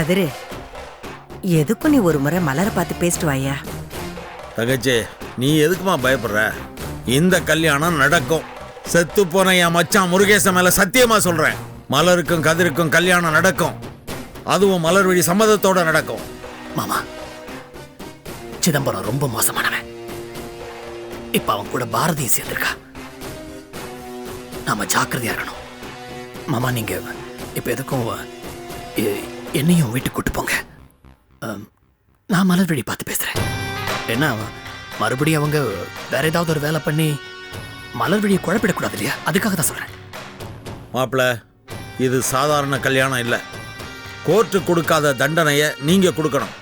கதிரு எதுக்கும் நீ ஒரு முறை மலரை பார்த்து பேசிட்டு வாயா? தங்கச்சி நீ எதுக்குமா பயப்படுற? இந்த கல்யாணம் நடக்கும். செத்து போன என் மச்சான் முருகேசன் மேல சத்தியமா சொல்றேன். மலருக்கும் கதிருக்கும் கல்யாணம் நடக்கும். அதுவும் மலர் வழி சம்மதத்தோட நடக்கும். மாமா சிதம்பரம் ரொம்ப மோசமானவன். இப்ப அவன் கூட பாரதியும் சேர்ந்திருக்கா. நாம ஜாக்கிரதையா இருக்கணும். மாமா நீங்க இப்ப எதுக்கும் எ- என்னையும் வீட்டுக்கு கூட்டு போங்க. நான் நான் மலர்வழி பார்த்து பேசுகிறேன் என்ன மறுபடியும் அவங்க வேற ஏதாவது ஒரு வேலை பண்ணி மலர்வழியை குழப்பிடக்கூடாது இல்லையா? அதுக்காக தான் சொல்கிறேன் மாப்பிள இது சாதாரண கல்யாணம் இல்லை. கோர்ட்டு கொடுக்காத தண்டனையை நீங்கள் கொடுக்கணும்.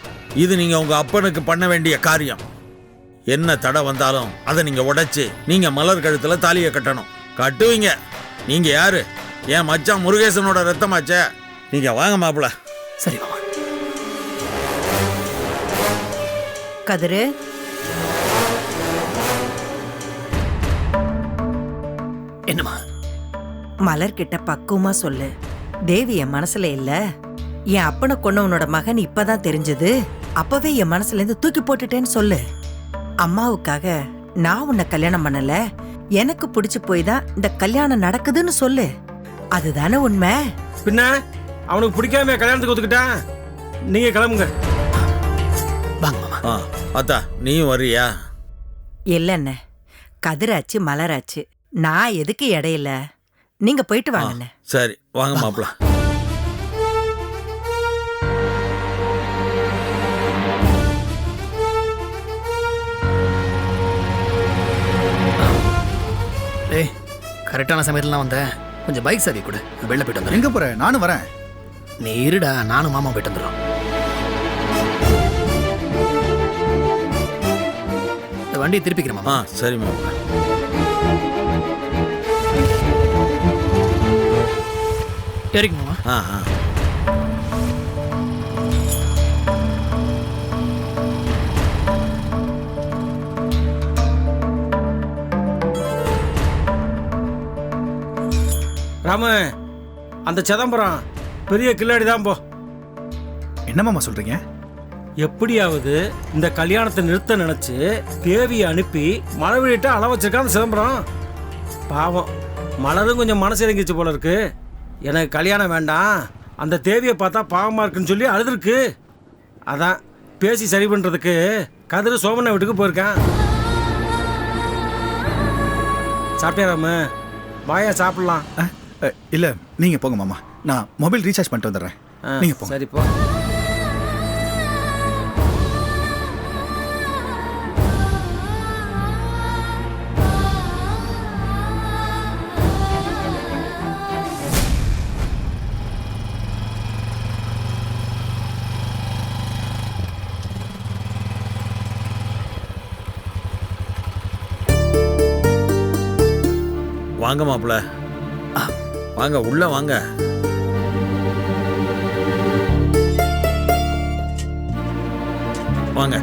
இது நீங்கள் உங்கள் அப்பனுக்கு பண்ண வேண்டிய காரியம். என்ன தடை வந்தாலும் அதை நீங்கள் உடைச்சி நீங்கள் மலர் கழுத்தில் தாலியை கட்டணும். கட்டுவீங்க. நீங்கள் யாரு? என் மச்சான் முருகேசனோட ரத்தமாச்சே. நீங்கள் வாங்க மாப்பிள. சரி மாமா கதிரு? என்னம்மா? மலர்கிட்ட பக்குவமா சொல்லு. தேவி என் மனசுல இல்ல. என் அப்பனை கொன்னவனோட மகன் இப்பதான் தெரிஞ்சது. அப்பவே என் மனசுல இருந்து தூக்கி போட்டுட்டேன்னு சொல்லு. அம்மாவுக்காக நான் உன்னை கல்யாணம் பண்ணல. எனக்கு பிடிச்சு போய் தான் இந்த கல்யாணம் நடக்குதுன்னு சொல்லு. அதுதானே உண்மை? பின்ன? அவனுக்கு பிடிக்காம கல்யாணத்துக்கு ஒத்துக்கிட்டான் நீங்க கிளம்புங்க. ஆ அத்தா நீயும் வர்றியா? இல்லைண்ணே கதிராச்சு மலராச்சு. நான் எதுக்கு இடையில? நீங்க போயிட்டு வாங்கண்ணே சரி. வாங்க மாப்பிள. ஏய் கரெக்டான சமயத்துல தான் வந்தேன் கொஞ்சம் பைக் சாவி கொடு. நான் வெளில போயிட்டு வந்துடுறேன். எங்க போற? நானும் வரேன். நீ இருடா நானும் மாமா போயிட்டு வந்துடுறோம். இந்த வண்டியை திருப்பிக்கிறேன் ஆ மாமா. சரி மாப்பிள சரிங்க மாமா. ஆ ஆ. ராமு அந்த சிதம்பரம் பெரிய கில்லாடி தான் போ. என்ன மாமா சொல்றீங்க? எப்படியாவது இந்த கல்யாணத்தை நிறுத்த நினைச்சு தேவியை அனுப்பி மழை அள வச்சிருக்கான் சிதம்பரம். பாவம் மலரும் கொஞ்சம் மனசு இறங்கிச்சு போல இருக்கு. எனக்கு கல்யாணம் வேண்டாம். அந்த தேவியை பார்த்தா பாவமா இருக்குன்னு சொல்லி அழுதுருக்கு. அதான் பேசி சரி பண்றதுக்கு கதிர் சோமண்ண வீட்டுக்கு போயிருக்கான். சாப்பிட்டியா ராமு? வாயா சாப்பிடலாம். இல்ல நீங்க போங்க மாமா. நான் மொபைல் ரீசார்ஜ் பண்ணிட்டு வந்துடுறேன். நீங்க போங்க. சரி போ. வாங்க மாப்பிள வாங்க உள்ள வாங்க. வாங்க.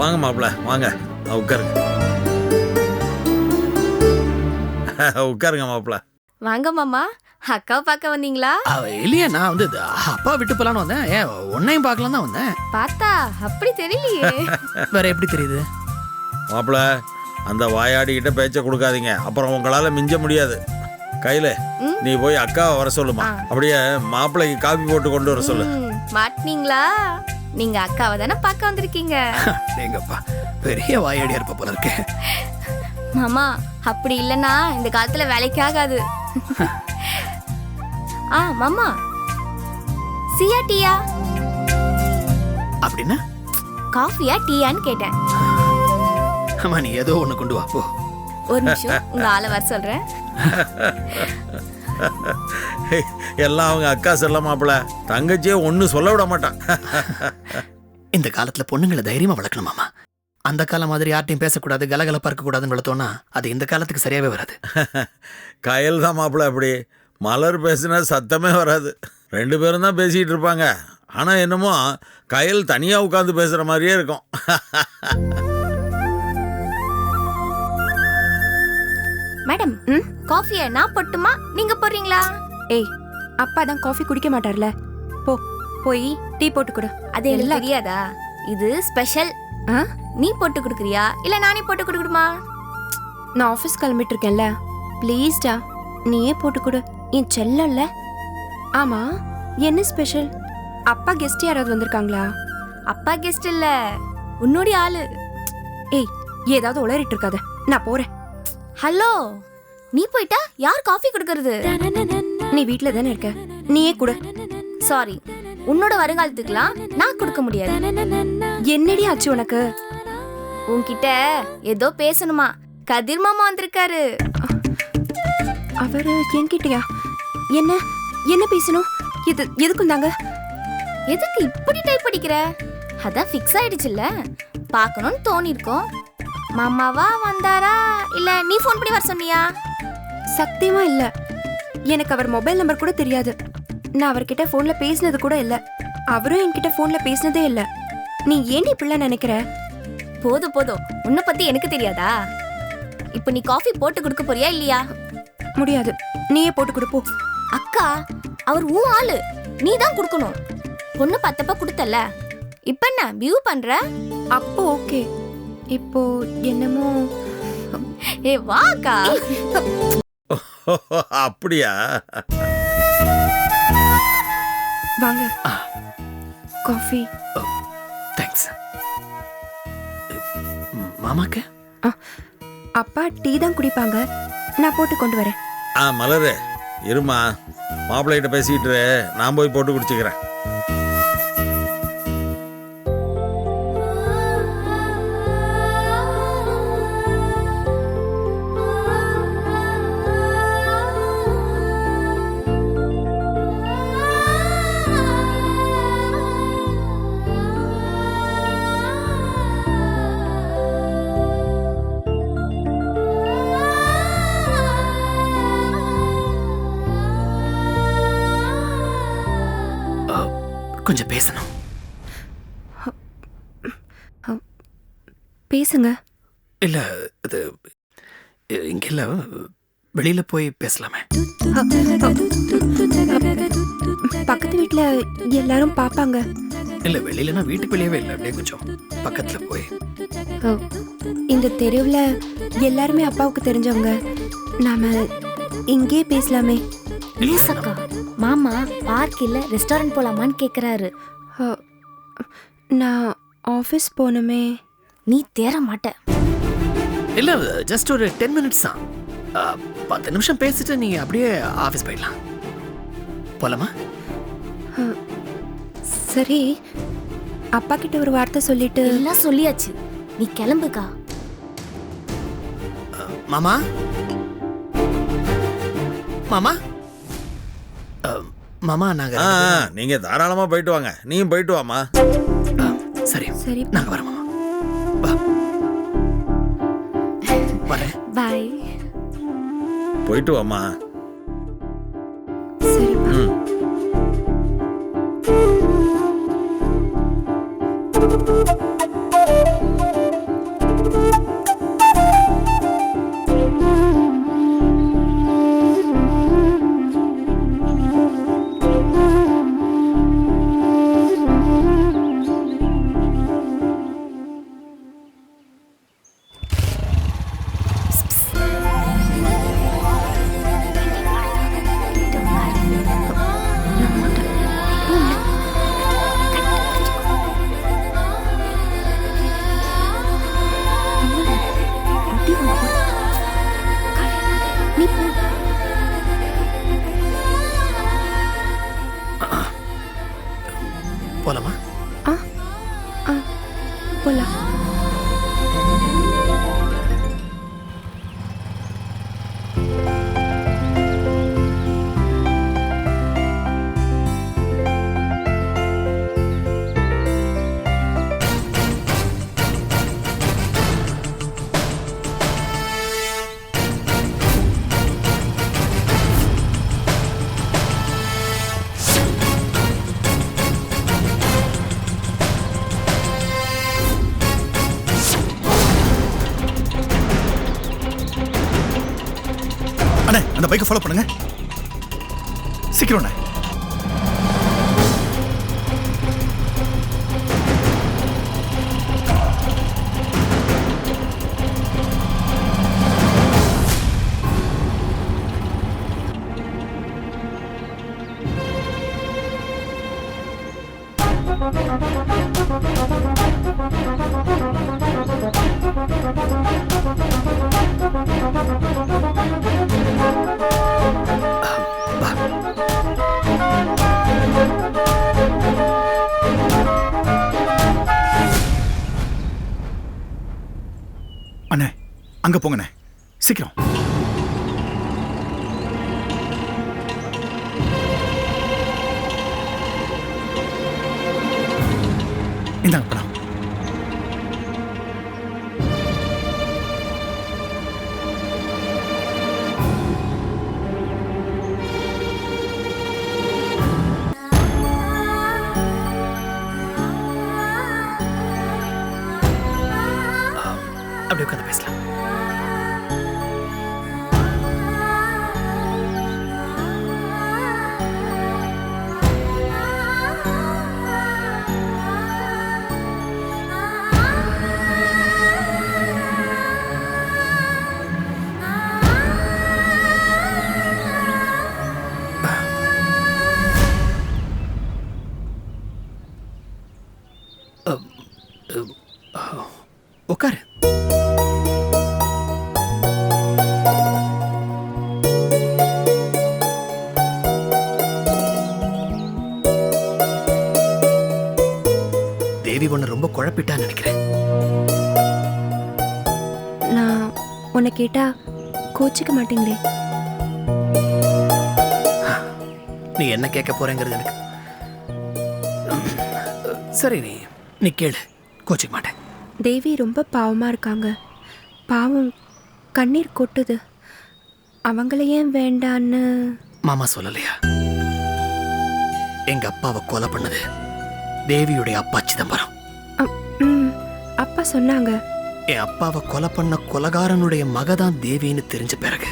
வாங்க மாப்பிள வாங்க. உட்காருங்க. உட்காருங்க மாப்பிள வாங்க மாமா. அக்காவை பார்க்க வந்தீங்களா? அவ இல்லையே நான் வந்து அப்பா விட்டு போலான்னு வந்தேன். ஏன் உன்னையும் பார்க்கலாம் தான் வந்தேன். பார்த்தா அப்படி தெரியலையே. வேற எப்படி தெரியுது? மாப்பிள அந்த வாயாடிக்கிட்ட பேச்ச கொடுக்காதீங்க. அப்புறம் உங்களால மிஞ்ச முடியாது. கையில. நீ போய் அக்காவை வர சொல்லுமா. அப்படியே மாப்பிள்ளைக்கு காபி போட்டு கொண்டு வர சொல்லு. மாட்டினீங்களா? நீங்க அக்காவை தானே பார்க்க வந்திருக்கீங்க. எங்கப்பா பெரிய வாயாடியா இருப்ப போல இருக்கு. மாமா அப்படி இல்லைன்னா இந்த காலத்துல வேலைக்கு ஆகாது. ஆ மாமா. சியா டீயா? அப்படின்னா? காஃபியா டீயான்னு கேட்டேன். ஆமா நீ ஏதோ ஒண்ணு கொண்டு வா போ. ஒரு நிமிஷம் உங்க ஆளை வர சொல்றேன். எல்லாம் அவங்க அக்கா செல்ல மாப்பிள. தங்கச்சியே ஒன்றும் சொல்ல விட மாட்டான். இந்த காலத்துல பொண்ணுங்களை தைரியமா வளர்க்கணும் மாமா. அந்த காலம் மாதிரி யார்ட்டையும் பேசக்கூடாது கலகலப்பா இருக்கக்கூடாதுன்னு வளர்த்தோம்னா அது இந்த காலத்துக்கு சரியாவே வராது. கயல் தான் மாப்பிள அப்படி. மலர் பேசினா சத்தமே வராது. ரெண்டு பேரும் தான் பேசிக்கிட்டு இருப்பாங்க. ஆனால் என்னமோ கயல் தனியாக உட்காந்து பேசுகிற மாதிரியே இருக்கும். மேடம் ம்? காஃபியை நான் போட்டுமா? நீங்க போடுறீங்களா? ஏய் அப்பா தான் காஃபி குடிக்க மாட்டார்ல. போ போய் டீ போட்டு கொடு. அது எனக்கு எல்லாம். தெரியாதா? இது ஸ்பெஷல் ஆ? நீ போட்டு கொடுக்குறியா? இல்ல நானே போட்டு கொடுக்கணுமா? நான் ஆஃபீஸ் கிளம்பிட்டு இருக்கேன்ல ப்ளீஸ்டா நீயே போட்டு கொடு. என் செல்லம்ல. ஆமா என்ன ஸ்பெஷல் அப்பா கெஸ்ட் யாராவது வந்திருக்காங்களா? அப்பா கெஸ்ட் இல்ல. உன்னுடைய ஆளு. ஏய் ஏதாவது உளறிட்டு இருக்காத. நான் போறேன். ஹலோ நீ போயிட்டா? யார் காஃபி கொடுக்கறது? நீ வீட்ல தானே இருக்க? நீயே கொடு. சாரி உன்னோட வருங்காலத்துக்குலாம் நான் கொடுக்க முடியாது. என்னடி ஆச்சு உனக்கு? உன்கிட்ட ஏதோ பேசணுமா? கதிர் மாமா வந்திருக்காரு. அவரு என்கிட்டயா? என்ன? என்ன பேசணும்? இது எதுக்கும் தாங்க எதுக்கு இப்படி டைப் படிக்கிற அதான் ஃபிக்ஸ் ஆயிடுச்சுல்ல. பார்க்கணும்னு தோணி இருக்கோம் மாமாவா வந்தாரா? இல்ல நீ ஃபோன் பண்ணி வர சொன்னியா? சத்தியமா இல்ல. எனக்கு அவர் மொபைல் நம்பர் கூட தெரியாது. நான் அவர்கிட்ட ஃபோன்ல பேசினது கூட இல்ல. அவரும் என்கிட்ட ஃபோன்ல பேசினதே இல்ல. நீ ஏன் இப்படிலாம் நினைக்கிற? போதும் போதும். உன்னை பத்தி எனக்கு தெரியாதா? இப்போ நீ காஃபி போட்டு கொடுக்க போறியா இல்லையா? முடியாது. நீயே போட்டு கொடு போ. அக்கா அவர் உன் ஆளு. நீ தான் கொடுக்கணும். பொண்ணு பத்தப்ப கொடுத்தல இப்ப என்ன வியூ பண்ற? அப்போ ஓகே இப்போ என்னமோ ஏ வா அக்கா அப்படியா? வாங்க. காஃபி. தேங்க்ஸ். மாமாக்கு? அப்பா டீ தான் குடிப்பாங்க. நான் போட்டு கொண்டு வரேன். ஆ மலரு. இருமா. மாப்பிள்ளைகிட்ட பேசிக்கிட்டு. நான் போய் போட்டு குடிச்சுக்கிறேன். கொஞ்சம் பேசணும். பேசுங்க. இல்ல இது இ- இங்க இல்ல வெளியில போய் பேசலாமே. பக்கத்து வீட்ல எல்லாரும் பாப்பாங்க. இல்ல வெளியிலனா வீட்டுக்கு வெளியவே இல்லை அப்படியே கொஞ்சம் பக்கத்துல போய். இந்த தெருவுல எல்லாருமே அப்பாவுக்கு தெரிஞ்சவங்க. நாம இங்கே பேசலாமே. ப்ளீஸ் அக்கா மாமா பார்க் இல்ல ரெஸ்டாரண்ட் போலாமான்னு கேக்குறாரு. ஓ, நான் ஆஃபீஸ் போகணுமே நீ தேற மாட்ட. இல்ல ஜஸ்ட் ஒரு டென் மினிட்ஸ் தான். பத்து நிமிஷம் பேசிட்டு நீங்க அப்படியே ஆஃபீஸ் போயிடலாம். போலாமா? சரி. அப்பா கிட்ட ஒரு வார்த்தை சொல்லிட்டு. எல்லாம் சொல்லியாச்சு. நீ கிளம்புக்கா. மாமா? மாமா? மாமா நாங்க ஆ ஆ, நீங்க தாராளமா போயிட்டு வாங்க. நீயும் போயிட்டு வாமா சரி. சரி. நாங்க வரோம் மாமா. வா. வரேன். பாய் போயிட்டு வாமா அந்த பைக்கை ஃபாலோ பண்ணுங்க. சீக்கிரம் அங்க போங்கண்ணே சீக்கிரம் இந்தாங்க படம் அப்படியே உட்காந்து பேசலாம் குழப்பிட்டான்னு நினைக்கிறேன். நான் உன்னை கேட்டா கோச்சிக்க மாட்டீங்களே? நீ என்ன கேட்க போறேங்கிறது எனக்கு. சரி நீ நீ கேளு. கோச்சிக்க மாட்டேன். தேவி ரொம்ப பாவமா இருக்காங்க. பாவம் கண்ணீர் கொட்டுது. அவங்கள ஏன் வேண்டான்னு? மாமா சொல்லலையா? எங்க அப்பாவை கொலை பண்ணது தேவியுடைய அப்பா சிதம்பரம். அப்பா சொன்னாங்க. என் அப்பாவை கொலை பண்ண கொலகாரனுடைய மக தான் தேவின்னு தெரிஞ்ச பிறகு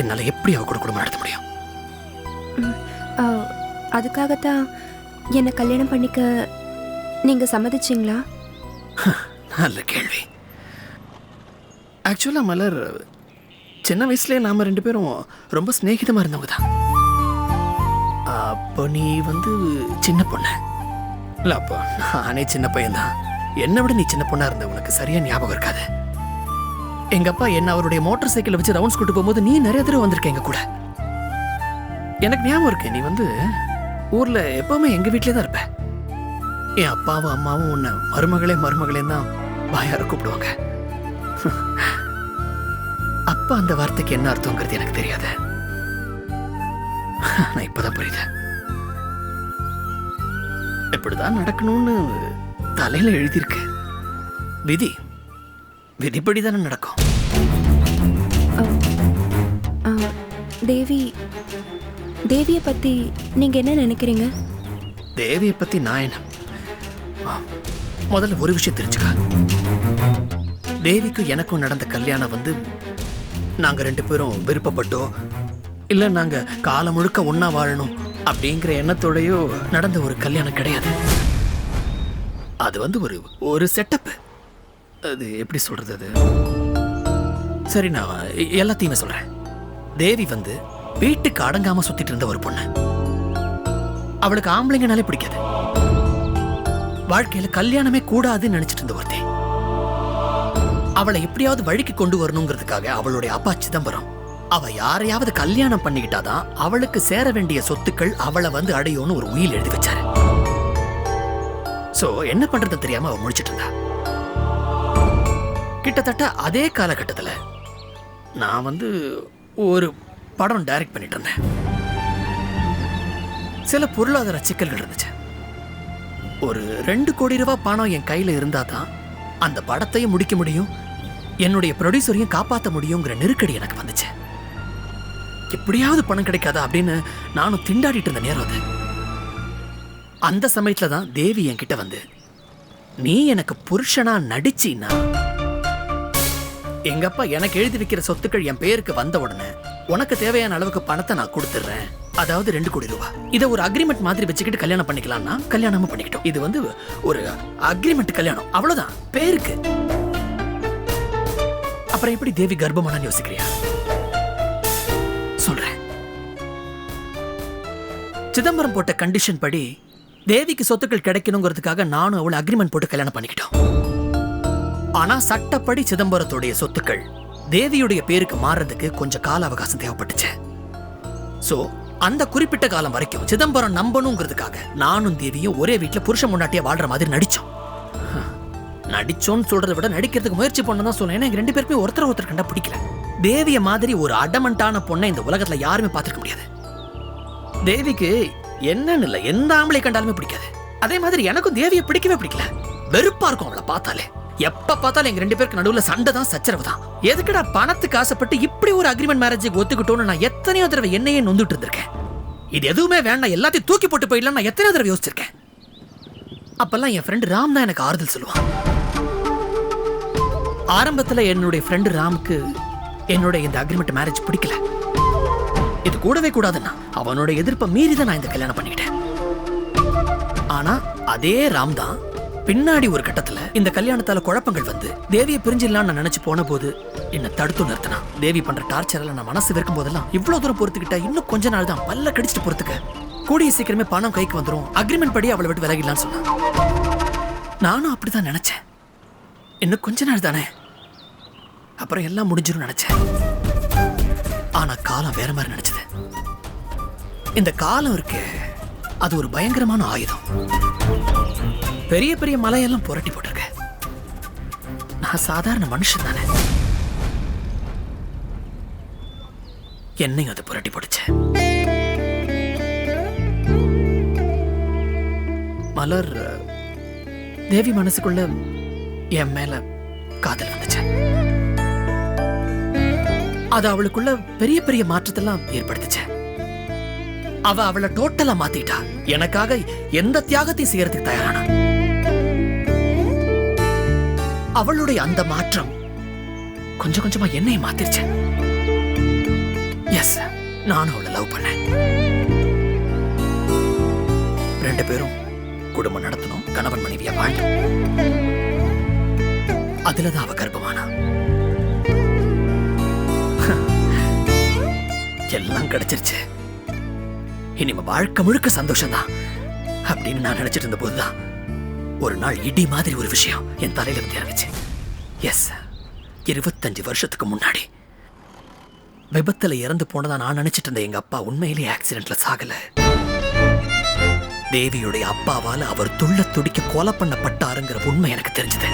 என்னால எப்படி அவ கூட குடும்பம் நடத்த முடியும்? அதுக்காகத்தான் என்னை கல்யாணம் பண்ணிக்க நீங்க சம்மதிச்சிங்களா? நல்ல கேள்வி. ஆக்சுவலாக மலர் சின்ன வயசுலேயே நாம ரெண்டு பேரும் ரொம்ப சிநேகிதமாக இருந்தவங்க தான் அப்போ நீ வந்து சின்ன பொண்ணு. இல்லை அப்போ நானே சின்ன பையன்தான். என்னை விட நீ சின்ன பொண்ணா இருந்த உனக்கு சரியா ஞாபகம் இருக்காது. எங்க அப்பா என்ன அவருடைய மோட்டார் சைக்கிளை வச்சு ரவுண்ட்ஸ் கூட்டு போகும்போது நீ நிறைய தடவை வந்திருக்க எங்க கூட. எனக்கு ஞாபகம் இருக்கு நீ வந்து ஊர்ல எப்பவுமே எங்க வீட்டிலே தான் இருப்ப. என் அப்பாவும் அம்மாவும் உன்னை மருமகளே மருமகளே தான் வாயார கூப்பிடுவாங்க. அப்பா அந்த வார்த்தைக்கு என்ன அர்த்தங்கிறது எனக்கு தெரியாது. நான் இப்பதான் புரியுது. இப்படிதான் நடக்கணும்னு தலையில எழுதியிருக்கு. விதி விதிப்படி தானே நடக்கும் தேவி தேவியை பத்தி நீங்க என்ன நினைக்கிறீங்க? தேவியை பத்தி நான் என்ன? முதல்ல ஒரு விஷயம் தெரிஞ்சுக்க. தேவிக்கும் எனக்கும் நடந்த கல்யாணம் வந்து நாங்க ரெண்டு பேரும் விருப்பப்பட்டோ இல்ல நாங்க காலம் முழுக்க ஒண்ணா வாழணும் அப்படிங்கிற எண்ணத்தோடயோ நடந்த ஒரு கல்யாணம் கிடையாது. அது வந்து ஒரு ஒரு செட்டப் அது எப்படி சொல்றது அது? சரி நான் எல்லாத்தையுமே சொல்றேன். தேவி வந்து வீட்டுக்கு அடங்காம சுத்திட்டு இருந்த ஒரு பொண்ணு. அவளுக்கு ஆம்பளைங்கனாலே பிடிக்காது. வாழ்க்கையில கல்யாணமே கூடாதுன்னு நினைச்சிட்டு இருந்த ஒருத்தி. அவளை எப்படியாவது வழிக்கு கொண்டு வரணுங்கிறதுக்காக அவளுடைய அப்பா சிதம்பரம் அவ யாரையாவது கல்யாணம் பண்ணிக்கிட்டாதான் அவளுக்கு சேர வேண்டிய சொத்துக்கள் அவளை வந்து அடையும்னு ஒரு உயில் எழுதி வச்சாரு. ஸோ என்ன பண்றது தெரியாம அவ முடிச்சிட்டு இருந்தா. கிட்டத்தட்ட அதே காலகட்டத்துல நான் வந்து ஒரு படம் டைரக்ட் பண்ணிட்டு இருந்தேன். சில பொருளாதார சிக்கல்கள் இருந்துச்சு. ஒரு ரெண்டு கோடி ரூபா பணம் என் கையில் இருந்தா தான் அந்த படத்தையும் முடிக்க முடியும் என்னுடைய ப்ரொடியூசரையும் காப்பாற்ற முடியுங்கிற நெருக்கடி எனக்கு வந்துச்சு. எப்படியாவது பணம் கிடைக்காதா அப்படின்னு நானும் திண்டாடிட்டு இருந்த நேரம் அது. அந்த சமயத்துல தான் தேவி என்கிட்ட வந்து நீ எனக்கு புருஷனா நடிச்சின்னா எங்க அப்பா எனக்கு எழுதி வைக்கிற சொத்துக்கள் என் பேருக்கு வந்த உடனே உனக்கு தேவையான அளவுக்கு பணத்தை நான் கொடுத்துட்றேன் அதாவது ரெண்டு கோடி ரூபாய் இதை ஒரு அக்ரிமெண்ட் மாதிரி வச்சுக்கிட்டு கல்யாணம் பண்ணிக்கலாம்னா கல்யாணமும் பண்ணிக்கிட்டோம். இது வந்து ஒரு அக்ரிமெண்ட் கல்யாணம். அவ்வளவுதான். பேருக்கு. அப்புறம் எப்படி தேவி கர்ப்பமானு யோசிக்கிறியா? சொல்றேன். சிதம்பரம் போட்ட கண்டிஷன் படி தேவிக்கு சொத்துக்கள் கிடைக்கணுங்கிறதுக்காக நானும் அவளை அக்ரிமெண்ட் போட்டு கல்யாணம் பண்ணிக்கிட்டோம். ஆனா சட்டப்படி சிதம்பரத்துடைய சொத்துக்கள் தேவியுடைய பேருக்கு மாறுறதுக்கு கொஞ்சம் கால அவகாசம் தேவைப்பட்டுச்சு. சோ அந்த குறிப்பிட்ட காலம் வரைக்கும் சிதம்பரம் நம்பணுங்கிறதுக்காக நானும் தேவியும் ஒரே வீட்டில் புருஷன் முன்னாட்டியே வாழ்ற மாதிரி நடிச்சோம். நடிச்சோன்னு சொல்றதை விட நடிக்கிறதுக்கு முயற்சி பண்ண தான் ஏன்னா எங்க ரெண்டு பேருமே ஒருத்தர் ஒருத்தர் கண்டா பிடிக்கல. தேவிய மாதிரி ஒரு அடமண்டான பொண்ணை இந்த உலகத்துல யாருமே பார்த்துக்க முடியாது. தேவிக்கு என்னன்னு இல்லை எந்த ஆம்பளை கண்டாலுமே பிடிக்காது. அதே மாதிரி எனக்கும் தேவியை பிடிக்கவே பிடிக்கல. வெறுப்பா இருக்கும் அவளை பார்த்தாலே. எப்ப பார்த்தாலும் எங்க ரெண்டு பேருக்கு நடுவுல சண்டை தான் சச்சரவு தான். எதுக்குடா பணத்துக்கு ஆசைப்பட்டு இப்படி ஒரு அக்ரிமெண்ட் மேரேஜுக்கு ஒத்துக்கிட்டோன்னு நான் எத்தனையோ தடவை என்னையே நொந்துட்டு இருந்திருக்கேன். இது எதுவுமே வேண்டாம் எல்லாத்தையும் தூக்கி போட்டு போயிடலாம் நான் எத்தனையோ தடவை யோசிச்சிருக்கேன். அப்பெல்லாம் என் ஃப்ரெண்டு ராம் தான் எனக்கு ஆறுதல் சொல்லுவான். ஆரம்பத்துல என்னுடைய ஃப்ரெண்டு ராமுக்கு என்னுடைய இந்த அக்ரிமெண்ட் மேரேஜ் பிடிக்கல. இது கூடவே கூடாதுன்னா அவனோட எதிர்ப்பை மீறி தான் நான் இந்த கல்யாணம் பண்ணிக்கிட்டேன். ஆனா அதே ராம் தான் பின்னாடி ஒரு கட்டத்துல இந்த கல்யாணத்தால குழப்பங்கள் வந்து தேவியை பிரிஞ்சிடலாம்னு நான் நினைச்சு போன போது என்ன தடுத்து நிறுத்தினா. தேவி பண்ற டார்ச்சர்ல நான் மனசு வெறுக்கும் போதெல்லாம் இவ்வளவு தூரம் பொறுத்துக்கிட்டா இன்னும் கொஞ்ச நாள் தான் பல்ல கடிச்சிட்டு பொறுத்துக்க. கூடிய சீக்கிரமே பணம் கைக்கு வந்துடும் அக்ரிமெண்ட் படி அவளை விட்டு விலகிடலாம்னு சொன்னான். நானும் அப்படிதான் நினைச்சேன். இன்னும் கொஞ்ச நாள் தானே. அப்புறம் எல்லாம் முடிஞ்சிடும் நினைச்சேன். ஆனா காலம் வேற மாதிரி நினைச்சது. இந்த காலம் இருக்கு அது ஒரு பயங்கரமான ஆயுதம். பெரிய பெரிய மலையெல்லாம் புரட்டி போட்டிருக்க. நான் சாதாரண மனுஷன் தானே. என்னையும் அது புரட்டி போடுச்சு மலர் தேவி மனசுக்குள்ள என் மேல காதல் வந்துச்சு. அது அவளுக்குள்ள பெரிய பெரிய மாற்றத்தெல்லாம் ஏற்படுத்துச்சு. அவ அவளை டோட்டலா மாத்திட்டா. எனக்காக எந்த தியாகத்தையும் செய்யறதுக்கு தயாரானா? அவளுடைய அந்த மாற்றம் கொஞ்சம் கொஞ்சமா என்னை மாத்திருச்சு. எஸ் நானும் அவளை லவ் பண்ணேன். ரெண்டு பேரும் குடும்பம் நடத்தணும் கணவன் மனைவியா வாழ்ந்தோம் அதுலதான் அவ கர்ப்பமானா. எல்லாம் கிடைச்சிருச்சு. இனிமே வாழ்க்கை முழுக்க சந்தோஷம்தான். அப்படின்னு நான் நினைச்சிட்டு இருந்த போதுதான் ஒரு நாள் இடி மாதிரி ஒரு விஷயம் என் தலையில வந்து இறங்குச்சு எஸ் இருபத்தஞ்சு வருஷத்துக்கு முன்னாடி. விபத்துல இறந்து போனதா நான் நினைச்சிட்டு இருந்த எங்க அப்பா உண்மையிலேயே ஆக்சிடென்ட்ல சாகல. தேவியுடைய அப்பாவால அவர் துள்ள துடிக்க கொலை பண்ணப்பட்டாருங்கிற உண்மை எனக்கு தெரிஞ்சது.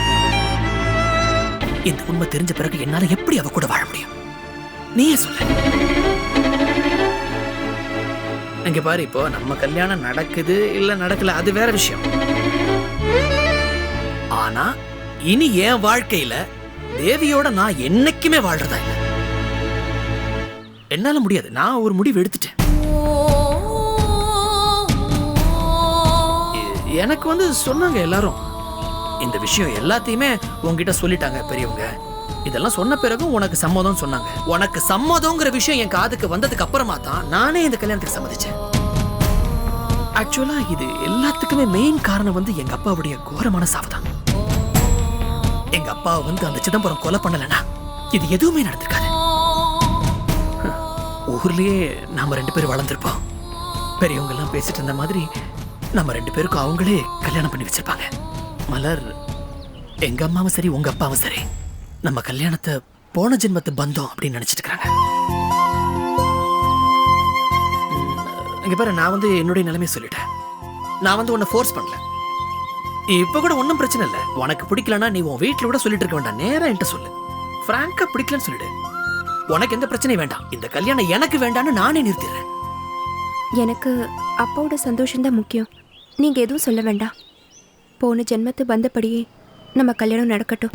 இந்த உண்மை தெரிஞ்ச பிறகு என்னால எப்படி அவ கூட வாழ முடியும்? நீயே சொல்ல. இங்கே பாரு இப்போ நம்ம கல்யாணம் நடக்குது இல்லை நடக்கல அது வேற விஷயம். ஆனா இனி என் வாழ்க்கையில தேவியோட நான் என்னைக்குமே வாழ்றதா இல்லை. என்னால முடியாது. நான் ஒரு முடிவு எடுத்துட்டேன். எனக்கு வந்து சொன்னாங்க எல்லாரும். இந்த விஷயம் எல்லாத்தையுமே உங்ககிட்ட சொல்லிட்டாங்க பெரியவங்க. இதெல்லாம் சொன்ன பிறகும் உனக்கு சம்மதம் சொன்னாங்க. உனக்கு சம்மதம்ங்கிற விஷயம் என் காதுக்கு வந்ததுக்கு அப்புறமா தான் நானே இந்த கல்யாணத்துக்கு சம்மதிச்சேன். ஆக்சுவலா இது எல்லாத்துக்குமே மெயின் காரணம் வந்து எங்க அப்பாவுடைய கோரமான சாவுதான் எங்க அப்பா வந்து அந்த சிதம்பரம் கொலை பண்ணலனா இது எதுவுமே நடந்திருக்காது. ஊர்லயே நாம ரெண்டு பேரும் வளர்ந்துருப்போம். பெரியவங்க எல்லாம் பேசிட்டு இருந்த மாதிரி நம்ம ரெண்டு பேருக்கும் அவங்களே கல்யாணம் பண்ணி வச்சிருப்பாங்க. மலர் எங்க அம்மாவும் சரி உங்க அப்பாவும் சரி. நம்ம கல்யாணத்தை போன ஜென்மத்து பந்தம் அப்படின்னு நினைச்சிட்டு இருக்காங்க இங்க பாரு நான் வந்து என்னுடைய நிலைமையை சொல்லிட்டேன். நான் வந்து உன்னை ஃபோர்ஸ் பண்ணல. இப்ப கூட ஒன்றும் பிரச்சனை இல்லை. உனக்கு பிடிக்கலன்னா நீ உன் வீட்டில் கூட சொல்லிட்டு இருக்க வேண்டாம். நேரா என்கிட்ட சொல்லு. ஃப்ராங்கா பிடிக்கலன்னு சொல்லிடு. உனக்கு எந்த பிரச்சனையும் வேண்டாம். இந்த கல்யாணம் எனக்கு வேண்டாம்னு நானே நிறுத்திடுறேன். எனக்கு அப்பாவோட சந்தோஷம்தான் முக்கியம். நீங்க எதுவும் சொல்ல வேண்டாம். போன ஜென்மத்து வந்தபடியே நம்ம கல்யாணம் நடக்கட்டும்.